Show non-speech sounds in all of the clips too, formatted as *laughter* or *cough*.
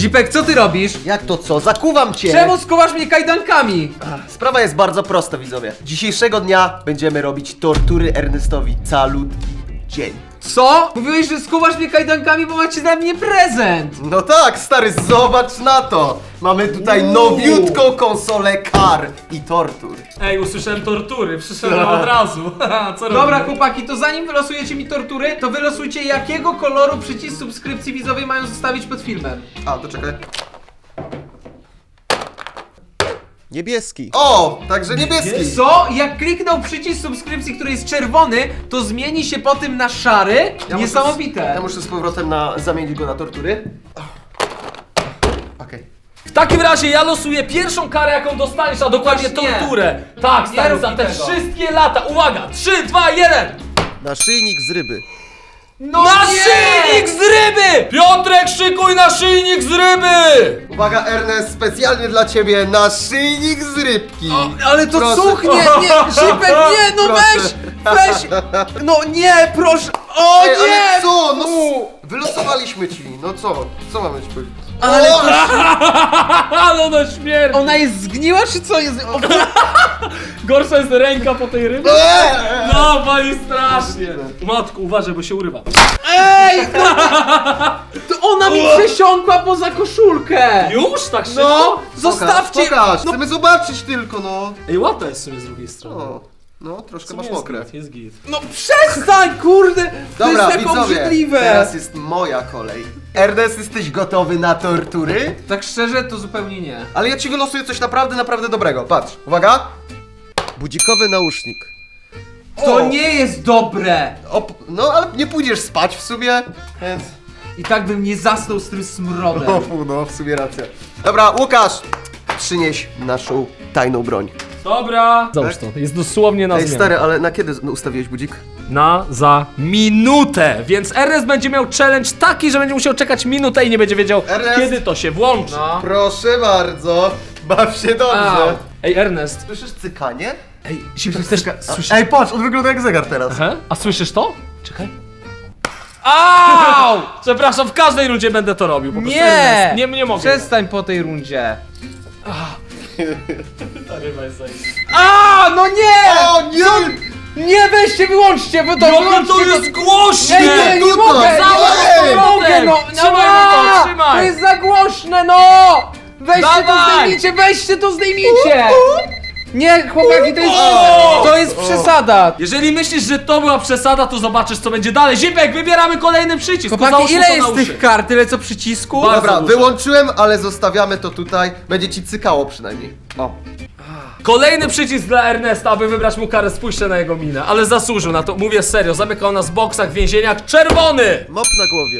Zipek, co ty robisz? Jak to co? Zakuwam cię! Czemu skuwasz mnie kajdankami? Sprawa jest bardzo prosta, widzowie. Dzisiejszego dnia będziemy robić tortury Ernestowi calutki dzień. Co? Mówiłeś, że skuwasz mnie kajdankami, bo macie dla mnie prezent. No tak, stary, zobacz na to! Mamy tutaj nowiutką konsolę kar i tortur. Ej, usłyszałem tortury, przyszedłem od razu. *laughs* Co Dobra, robimy? chłopaki, to zanim wylosujecie mi tortury, to wylosujcie jakiego koloru przycisk subskrypcji widzowie mają zostawić pod filmem. A, to czekaj. Niebieski. O, także niebieski. Co? Jak kliknął przycisk subskrypcji, który jest czerwony, to zmieni się po tym na szary? Ja Niesamowite. Muszę, ja muszę z powrotem na, zamienić go na tortury. Okej. W takim razie ja losuję pierwszą karę, jaką dostaniesz, a dokładnie Właśnie torturę. Tak, stary, rób za mi te tego. wszystkie lata. Uwaga, 3, 2, 1. Naszyjnik z ryby. No Naszyjnik z ryby! Piotrek, szykuj naszyjnik z ryby! Uwaga, Ernest, specjalnie dla ciebie naszyjnik z rybki. Ale to Proszę. cuchnie! Nie, Zipek, *laughs* nie, no Proszę. weź! Weź! No nie, proszę! O Ej, nie! ale co? No, wylosowaliśmy ci. No co? Co mamy ci powiedzieć? Ale O, *laughs* *laughs* Ale no śmierć! Ona jest zgniła, czy co jest? O, Gorsza jest ręka po tej rybie? No, boli strasznie. Matku, uważaj, bo się urywa. Ej! No, to ona mi przesiąkła poza koszulkę! Już? Tak szybko? No! Zostawcie! Pokaż, No, chcemy zobaczyć tylko, no. Ej, łata jest w sumie z drugiej strony. O, no, troszkę masz jest mokre. git, jest git. no przestań, kurde! To Dobra, jest tak widzowie, obrzydliwe! teraz jest moja kolej. Ernest, jesteś gotowy na tortury? Tak szczerze, to zupełnie nie. Ale ja ci wylosuję coś naprawdę, naprawdę dobrego. Patrz, uwaga. Budzikowy nausznik. To O. nie jest dobre! Op, no, ale nie pójdziesz spać w sumie, więc... I tak bym nie zasnął z tym smrodem. No, fu, no, w sumie racja. Dobra, Łukasz, przynieś naszą tajną broń. Dobra. Zobacz to, jest dosłownie na Ej, zmianę. stary, ale na kiedy ustawiłeś budzik? Na za minutę, więc Ernest będzie miał challenge taki, że będzie musiał czekać minutę i nie będzie wiedział, Ernest? kiedy to się włączy. No. Proszę bardzo, baw się Au. dobrze. Ej, Ernest. Słyszysz cykanie? Ej, Zipek, też słyszysz? Ej, patrz, on wygląda jak zegar teraz. Aha. A słyszysz to? Czekaj. Au! Przepraszam, w każdej rundzie będę to robił. Po prostu Nie! Nie, nie mogę. Przestań po tej rundzie. Ta ryba jest zajebista. A, no nie! O nie! Nie weźcie, wyłączcie, bo to wyłączcie to jest głośne! Ej, nie, nie tutaj, mogę! ej! Nie mogę, no! Trzymaj no, motor, trzymaj! To jest za głośne, no! Weźcie to Dawaj! zdejmijcie, weźcie to zdejmijcie! Nie, chłopaki, to jest, O! to jest przesada! Jeżeli myślisz, że to była przesada, to zobaczysz, co będzie dalej. Zipek, wybieramy kolejny przycisk. Chłopaki, mu ile jest tych kart? Tyle co przycisku? Bardzo Dobra, dużo. wyłączyłem, ale zostawiamy to tutaj. Będzie ci cykało przynajmniej. O. Kolejny przycisk dla Ernesta, aby wybrać mu karę. Spójrzcie na jego minę. Ale zasłużył na to, mówię serio. Zamykał nas w boksach, w więzieniach. Czerwony! Mop na głowie.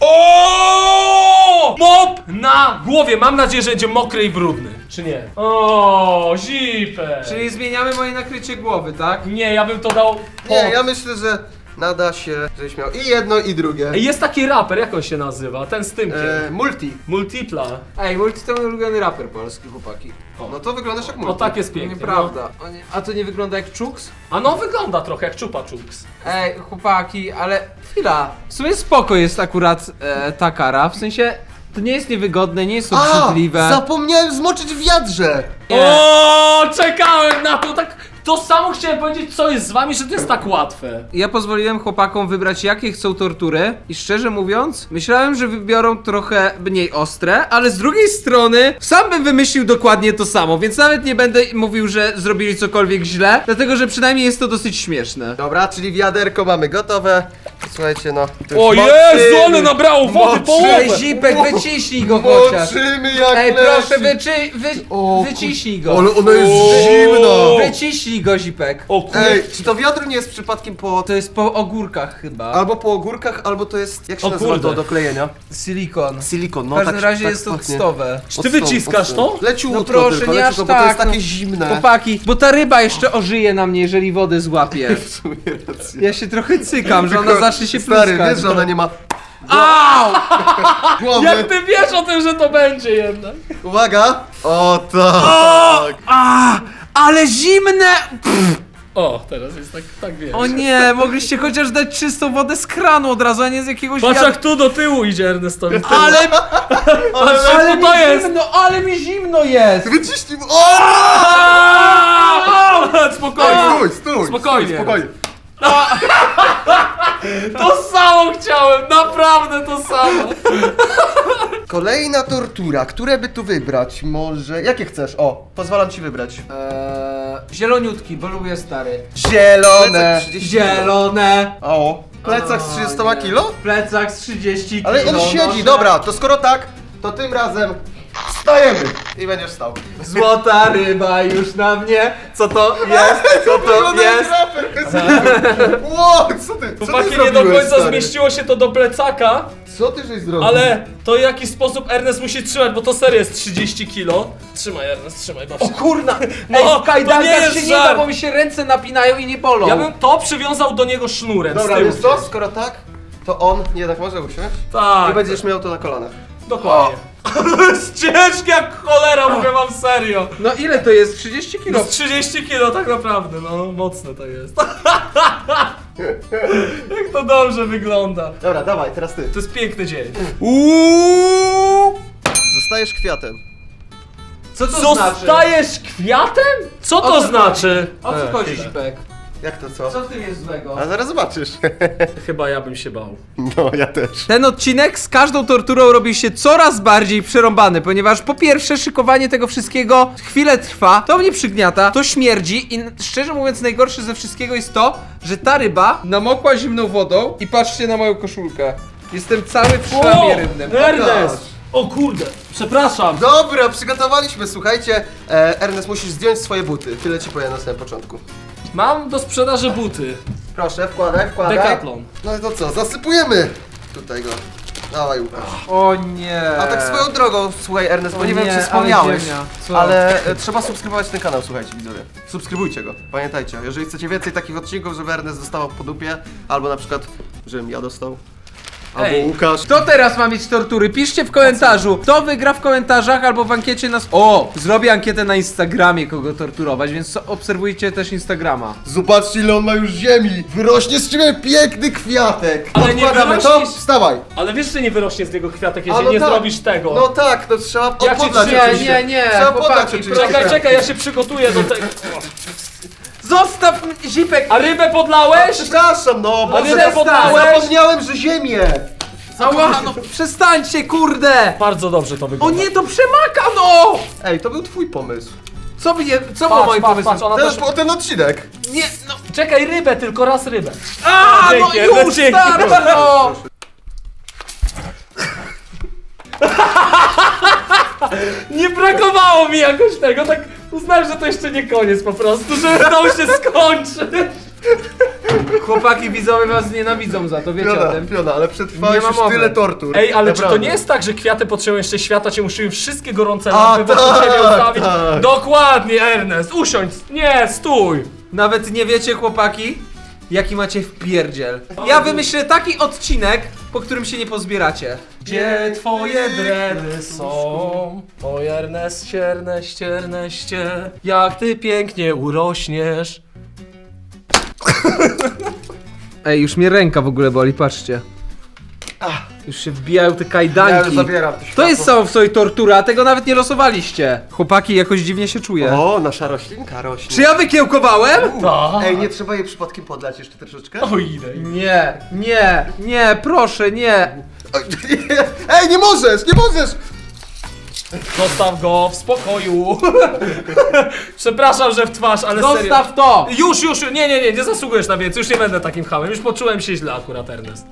O! Mop na głowie. Mam nadzieję, że będzie mokry i brudny. Czy nie? O, Zipek. Czyli zmieniamy moje nakrycie głowy, tak? Nie, ja bym to dał po... Nie, ja myślę, że nada się, żebyś miał i jedno, i drugie. Ej, Jest taki raper, jak on się nazywa? Ten z tymkiem. E, multi. Multipla. Ej, Multi to mój ulubiony raper polski, chłopaki. No to wyglądasz jak multi. O tak jest pięknie. Nieprawda. O nie- A to nie wygląda jak Chuks? No. A no wygląda trochę jak Chupa Chups. Ej, chłopaki, ale chwila. W sumie spoko jest akurat e, ta kara, w sensie to nie jest niewygodne, nie jest A! obrzydliwe. Zapomniałem zmoczyć w wiadrze! Nie. O, czekałem na to, tak. To samo chciałem powiedzieć, co jest z wami, że to jest tak łatwe. Ja pozwoliłem chłopakom wybrać jakie chcą tortury i szczerze mówiąc, myślałem, że wybiorą trochę mniej ostre, ale z drugiej strony sam bym wymyślił dokładnie to samo, więc nawet nie będę mówił, że zrobili cokolwiek źle, dlatego że przynajmniej jest to dosyć śmieszne. Dobra, czyli wiaderko mamy gotowe. Słuchajcie, no. to już O. Jezu, ale nabrało wody połowę. Ej, Zipek, wyciśnij go chociaż. Moczymy jak Ej, leci. proszę, wyczy, wy, O, wyciśnij go. Ale ono jest O. zimno! Wyciśnij go, Zipek. O kurde. Ej, czy to wiadro nie jest przypadkiem po... To jest po ogórkach chyba. Albo po ogórkach, albo to jest... Jak się O nazywa kurde. to do klejenia? Silikon. Silikon, no W każdym tak razie tak jest to pachnie. octowe. Czy ty wyciskasz to? Leciutko No proszę, tylko, nie aż bo to jest tak, takie no. zimne. Chłopaki, bo ta ryba jeszcze ożyje na mnie, jeżeli wodę złapie. *laughs* W sumie. Ja się trochę cykam, że ona Tylko, zacznie się Stary, pluskać. wiesz, że ona nie ma Au! *laughs* głowy. Jak ty wiesz o tym, że to będzie jednak? Uwaga! O tak! A, ale zimne! Pff, O, teraz jest tak, tak wiesz. O nie, mogliście chociaż dać czystą wodę z kranu od razu, a nie z jakiegoś Patrz jak tu do tyłu idzie Ernestowi. *laughs* *laughs* Ale, Patrz, ale mi to jest? zimno, ale mi zimno jest! Wyciśnij... O! Spokojnie. Stój, stój! Spokojnie. Spokojnie. *laughs* To samo chciałem, naprawdę to samo. Kolejna tortura, które by tu wybrać? Może... Jakie chcesz? O, pozwalam ci wybrać. Eee, zieloniutki, bo lubię stary. Zielone! Zielone! O, plecak z 30 O, nie. kilo? Plecak z 30 Ale on siedzi, dobra, to skoro tak, to tym razem wstajemy i będziesz stał. *laughs* Złota ryba już na mnie. Co to jest? *laughs* Co to jest? raper. *laughs* Ło, co ty, co ty Chłopaki, nie do zrobiłeś, końca stary? zmieściło się to do plecaka, Co ty żeś zrobił? ale to w jaki sposób Ernest musi trzymać, bo to serio jest 30 kilo. Trzymaj Ernest, trzymaj, baw O się. kurna! No, Ej, to w kajdankach nie jest się nie da, żart. bo mi się ręce napinają i nie bolą. Ja bym to przywiązał do niego sznurem Dobra, z tyłu. wiesz co, skoro tak, to on jednak może usiąść Tak, i będziesz miał to na kolanach. dokładnie. To jest ciężkie jak cholera, mówię wam serio. No ile to jest? 30 To kilo? jest 30 kilo tak naprawdę, no mocne to jest. *laughs* Jak to dobrze wygląda. Dobra, dawaj, teraz ty. To jest piękny dzień. Uuuu! Zostajesz kwiatem. Co to znaczy? Zostajesz kwiatem? Co to znaczy? O co chodzi. Zipek? Jak to co? Co w tym jest złego? A zaraz zobaczysz. *laughs* Chyba ja bym się bał. No, ja też. Ten odcinek z każdą torturą robi się coraz bardziej przerąbany, ponieważ po pierwsze szykowanie tego wszystkiego chwilę trwa, to mnie przygniata, to śmierdzi i szczerze mówiąc najgorsze ze wszystkiego jest to, że ta ryba namokła zimną wodą i patrzcie na moją koszulkę. Jestem cały w szlamie rybnym. Ernest! O kurde, przepraszam. Dobra, przygotowaliśmy, słuchajcie. E, Ernest, musisz zdjąć swoje buty. Tyle ci powiem na samym początku. Mam do sprzedaży buty. Proszę, wkładaj, wkładaj. Decathlon. No i to co, zasypujemy tutaj go. Dawaj, Łukasz. O nie. A tak swoją drogą, słuchaj Ernest, bo nie, wiem czy wspomniałeś, ale e, trzeba subskrybować ten kanał, słuchajcie widzowie. Subskrybujcie go, pamiętajcie. Jeżeli chcecie więcej takich odcinków, żeby Ernest dostawał po dupie, albo na przykład, żebym ja dostał, albo Ej. Łukasz. Kto teraz ma mieć tortury? Piszcie w komentarzu. Kto wygra w komentarzach albo w ankiecie na... O! Zrobię ankietę na Instagramie, kogo torturować, więc obserwujcie też Instagrama. Zobaczcie ile on ma już ziemi! Wyrośnie z ciebie piękny kwiatek! Ale nie Odkładamy to, wyrośniesz- wstawaj! Ale wiesz, że nie wyrośnie z niego kwiatek, A, jeżeli no nie tak. zrobisz tego. No tak, no trzeba trzymam. oczywiście. Nie, nie, Trzeba chłopaki, oczywiście. Czekaj, czekaj, ja się przygotuję do tego. Zostaw m- zipek! A rybę podlałeś? Przepraszam, no, bo A rybę zapomniałem, podlałeś? zapomniałem, że ziemię! Ała, no przestańcie, kurde! Bardzo dobrze to O wygląda. nie, to przemaka, no! Ej, to był twój pomysł. Co by nie, co było Patrz, moim patrz, pomysłem? patrz, ona Ten, też... po ten odcinek. Nie, no... Czekaj, rybę, tylko raz rybę. A, no Dzięki, no już, dzięki. starczy, no! Nie brakowało mi jakoś tego, tak uznałem, że to jeszcze nie koniec po prostu, żeby to się skończy. Chłopaki widzowie was nienawidzą za to, wiecie o Piona, tym. piona, ale przetrwałeś Nie ma już mowy. tyle tortur. Ej, ale czy to Naprawdę. nie jest tak, że kwiaty potrzebują jeszcze świata, cię musimy wszystkie gorące A, lampy wokół tak, ciebie ustawić? tak. Dokładnie, Ernest, usiądź, nie, stój. Nawet nie wiecie, chłopaki, jaki macie wpierdziel. Ja wymyślę taki odcinek, po którym się nie pozbieracie. Gdzie twoje dredy są? Oj, Erneście, Erneście, Erneście, jak ty pięknie urośniesz. Ej, już mnie ręka w ogóle boli, patrzcie. Już się wbijają te Ja kajdanki. zabieram to jest samo w sobie tortura, a tego nawet nie losowaliście. Chłopaki, jakoś dziwnie się czuję. O, nasza roślinka rośnie. Czy ja wykiełkowałem? Tak. Ej, nie trzeba jej przypadkiem podlać jeszcze troszeczkę? O ile? Nie, nie, nie, proszę, nie. Oj, *laughs* Ej, nie możesz, nie możesz! Zostaw go w spokoju. *laughs* Przepraszam, że w twarz, ale serio. Zostaw to! Już, już, już, nie, nie, nie, nie zasługujesz na więcej, już nie będę takim hamem, już poczułem się źle akurat, Ernest.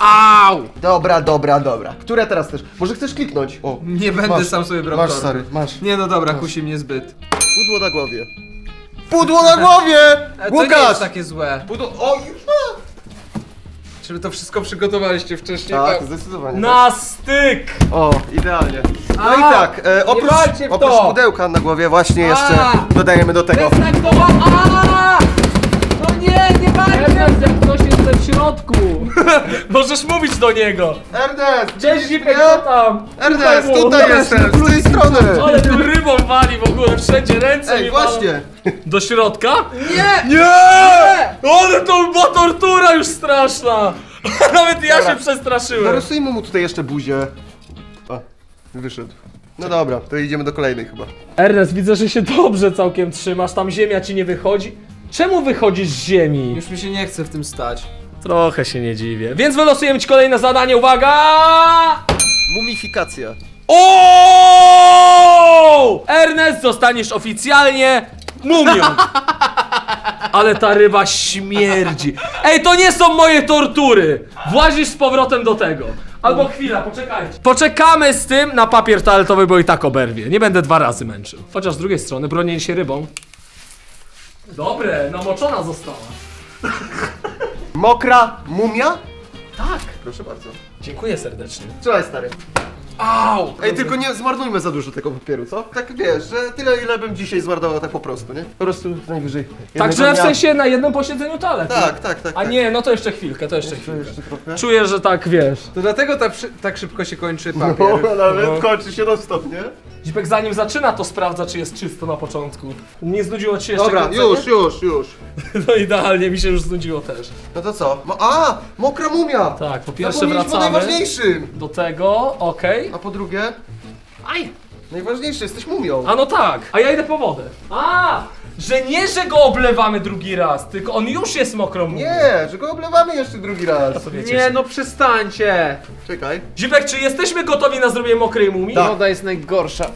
Au! Dobra, dobra, dobra. Które teraz też? Może chcesz kliknąć? O, Nie będę Masz, sam sobie brał masz stary, masz. Nie no dobra, kusi mnie zbyt. Pudło na głowie. Pudło na głowie! Ale to nie Łukasz! jest takie złe. Pudło... O, już ma! Czy wy to wszystko przygotowaliście wcześniej? Tak, zdecydowanie. Na styk! O, idealnie. No A, i tak, e, oprócz, walcie w oprócz to! pudełka na głowie właśnie jeszcze A! dodajemy do tego Przestań to! A! No nie, nie walczę! Jak ktoś jest w środku. *laughs* Możesz mówić do niego. Ernest! Cześć, Zipek, co tam? Ernest, Tutaj jestem, z tej strony! Ale tym rybą wali w ogóle, wszędzie ręce Ej, mi walą. właśnie! Do środka? Nie! Nie! Ale to była tortura już straszna! *laughs* Nawet ja Dobra. się przestraszyłem. Narysujmy mu tutaj jeszcze buzię. A, wyszedł. No dobra, to idziemy do kolejnej chyba. Ernest, widzę, że się dobrze całkiem trzymasz, tam ziemia ci nie wychodzi. Czemu wychodzisz z ziemi? Już mi się nie chce w tym stać. Trochę się nie dziwię. Więc wylosujemy ci kolejne zadanie, uwaga! Mumifikacja. O! Ernest, zostaniesz oficjalnie mumią. Ale ta ryba śmierdzi. Ej, to nie są moje tortury. Włazisz z powrotem do tego. Albo chwila, poczekajcie. Poczekamy z tym na papier toaletowy, bo i tak oberwie. Nie będę dwa razy męczył. Chociaż z drugiej strony bronienie się rybą. Dobre, namoczona została. Mokra mumia? Tak. Proszę bardzo. Dziękuję serdecznie. Trzymaj stary. Au! Ej, tylko nie zmarnujmy za dużo tego papieru, co? Tak wiesz, że tyle ile bym dzisiaj zmarnował tak po prostu, nie? Po prostu najwyżej. Także w dnia- sensie na jednym posiedzeniu toalet. Tak, tak, tak. A tak. nie, no to jeszcze chwilkę, to jeszcze Jeszcze, chwilkę. jeszcze trochę. Czuję, że tak wiesz. To dlatego tak, przy- tak szybko się kończy papier. *laughs* No, nawet No. kończy się non stop, nie? Zipek zanim zaczyna to sprawdza, czy jest czysto na początku. Nie znudziło ci się jeszcze Dobra, kręcenie? już, już, już. *laughs* No idealnie, mi się już znudziło też. No to co? Mo a! Mokra mumia! Tak, po pierwsze Zapomnieliśmy o wracamy najważniejszym! do tego, okej. A po drugie, Aj! najważniejszy, jesteś mumią. A no tak, a ja idę po wodę. A! Że nie, że go oblewamy drugi raz, tylko on już jest mokrą mumią. Nie, że go oblewamy jeszcze drugi raz. To wiecie. Nie no przestańcie! Czekaj. Zipek, czy jesteśmy gotowi na zrobienie mokrej mumii? Tak. Woda jest najgorsza.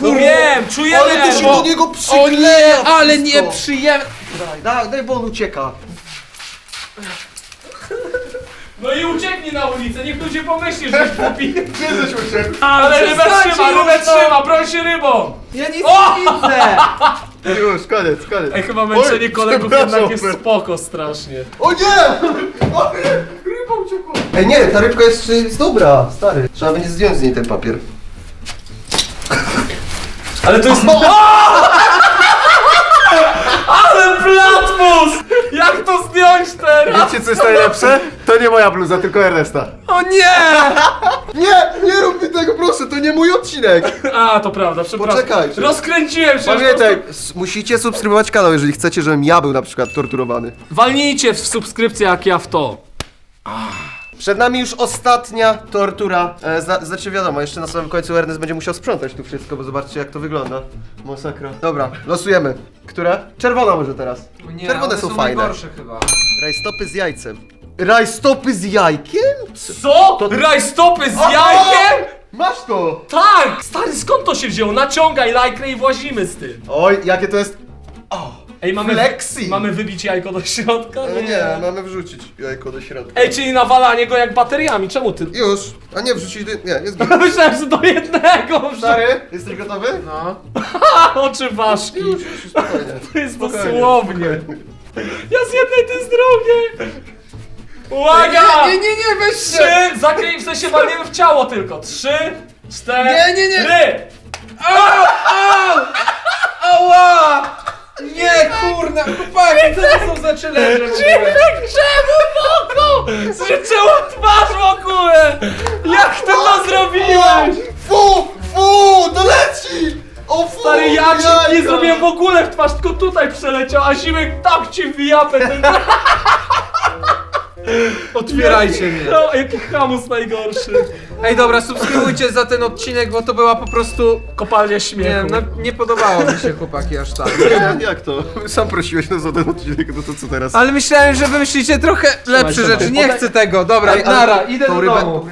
No wiem, czujemy Ale to się do niego O przykleja nie, ale wszystko. nie przyjemne! Daj, daj, daj, bo on ucieka. No i ucieknij na ulicę, niech ludzie pomyśli, że jest głupi. *laughs* Gdzie jesteś uciekł? Ale rybę Przestańcie trzyma, już, rybę no. trzyma, broń się rybą! Ja nic O! nie widzę! *laughs* Już, koniec, koniec. Ej, chyba męczenie Oj, kolegów przepraszam, jednak jest spoko strasznie. O nie! O nie! Ryba uciekła. Ej nie, ta rybka jest, jest dobra, stary. Trzeba będzie zdjąć z niej ten papier. Ale to jest... *laughs* Ale platmus! Jak to zdjąć teraz? Wiecie co jest najlepsze? To nie moja bluza, tylko Ernesta. O nie! Nie, nie rób mi tego proszę, to nie mój odcinek. A, to prawda, przepraszam. Poczekajcie. Rozkręciłem się. Pamiętaj, s- musicie subskrybować kanał, jeżeli chcecie, żebym ja był na przykład torturowany. Walnijcie w subskrypcję jak ja w to. Przed nami już ostatnia tortura. E, zna, znaczy wiadomo, jeszcze na samym końcu Ernest będzie musiał sprzątać tu wszystko, bo zobaczcie jak to wygląda. Masakra. Dobra, losujemy. Które? Czerwona może teraz. Nie, Czerwone one są są fajne. najgorsze chyba. Rajstopy z jajcem. Rajstopy z jajkiem? Co? To- Rajstopy z jajkiem? Masz to! Tak! Stary, skąd to się wzięło? Naciągaj lajkrę i włazimy z tym. Oj, jakie to jest... Ej, mamy, Flexi. mamy wybić jajko do środka? E, nie, mamy wrzucić jajko do środka. Ej, czyli nawalanie go jak bateriami, czemu ty? Już, a nie wrzucić... do- Nie, jest git. Myślałem, że do jednego wrzuć. Stary, jesteś gotowy? No. *laughs* Oczy ważki. Już, już, spokojnie. *laughs* To jest Spokojnie, dosłownie. spokojnie. Ja z jednej, ty z drugiej. Uwaga! Nie, nie, nie, nie, weź się! Trzy, zakryj, w sensie walniemy w ciało tylko. Trzy, cztery. Nie, nie, nie. Ry. Au, au! Ała! Nie, kurna, chłopaki, co to są za challenge w ogóle? czemu wokół? Że czemu twarz w ogóle? Jak ty to zrobiłeś? Fu, fu, to leci! O fu, Stary, ja ci nie jajka. zrobiłem w ogóle w twarz, tylko tutaj przeleciał, a Zimek tak ci wjapę ten... Otwierajcie mnie. No, jaki hamus najgorszy. Ej, dobra, subskrybujcie za ten odcinek, bo to była po prostu... Kopalnia Nie śmiechu. wiem, no nie podobało mi się chłopaki aż tak. Nie, jak to? Sam prosiłeś nas o ten odcinek, no to co teraz? Ale myślałem, że wymyślicie trochę lepsze rzeczy, nie chcę tego. Dobra, Ej, ale nara, idę tą do rybę- domu.